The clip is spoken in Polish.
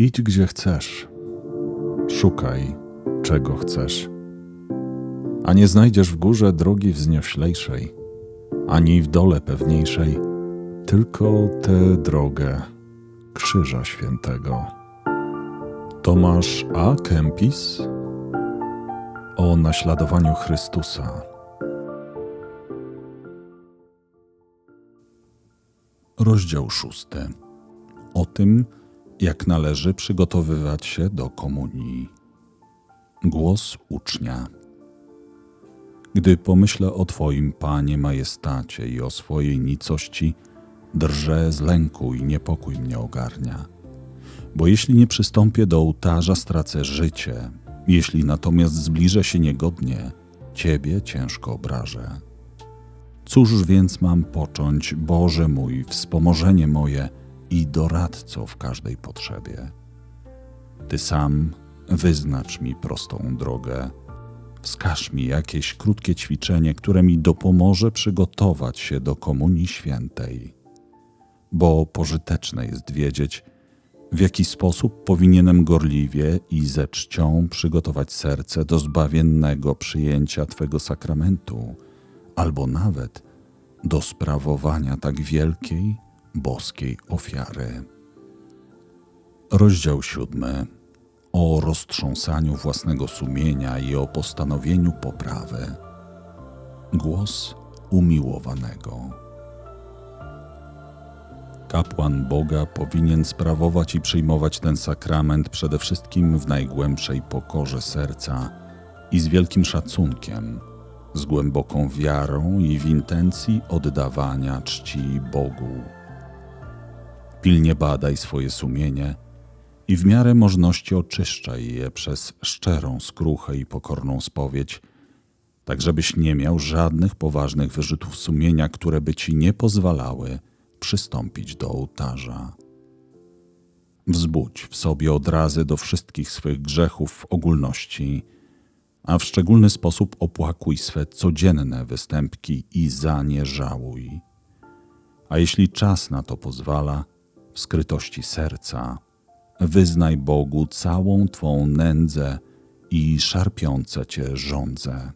Idź gdzie chcesz, szukaj czego chcesz, a nie znajdziesz w górze drogi wznioślejszej, ani w dole pewniejszej, tylko tę drogę Krzyża Świętego. Tomasz A. Kempis o naśladowaniu Chrystusa. Rozdział szósty. O tym, jak należy przygotowywać się do komunii. Głos ucznia. Gdy pomyślę o Twoim, Panie Majestacie, i o swojej nicości, drżę z lęku i niepokój mnie ogarnia. Bo jeśli nie przystąpię do ołtarza, stracę życie, jeśli natomiast zbliżę się niegodnie, Ciebie ciężko obrażę. Cóż więc mam począć, Boże mój, wspomożenie moje i doradco w każdej potrzebie? Ty sam wyznacz mi prostą drogę. Wskaż mi jakieś krótkie ćwiczenie, które mi dopomoże przygotować się do Komunii Świętej. Bo pożyteczne jest wiedzieć, w jaki sposób powinienem gorliwie i ze czcią przygotować serce do zbawiennego przyjęcia Twego sakramentu, albo nawet do sprawowania tak wielkiej, boskiej ofiary. Rozdział siódmy o roztrząsaniu własnego sumienia i o postanowieniu poprawy. Głos umiłowanego. Kapłan Boga powinien sprawować i przyjmować ten sakrament przede wszystkim w najgłębszej pokorze serca i z wielkim szacunkiem, z głęboką wiarą i w intencji oddawania czci Bogu. Pilnie badaj swoje sumienie i w miarę możności oczyszczaj je przez szczerą skruchę i pokorną spowiedź, tak żebyś nie miał żadnych poważnych wyrzutów sumienia, które by ci nie pozwalały przystąpić do ołtarza. Wzbudź w sobie odrazy do wszystkich swych grzechów w ogólności, a w szczególny sposób opłakuj swe codzienne występki i za nie żałuj. A jeśli czas na to pozwala, w skrytości serca, wyznaj Bogu całą Twą nędzę i szarpiące Cię żądzę.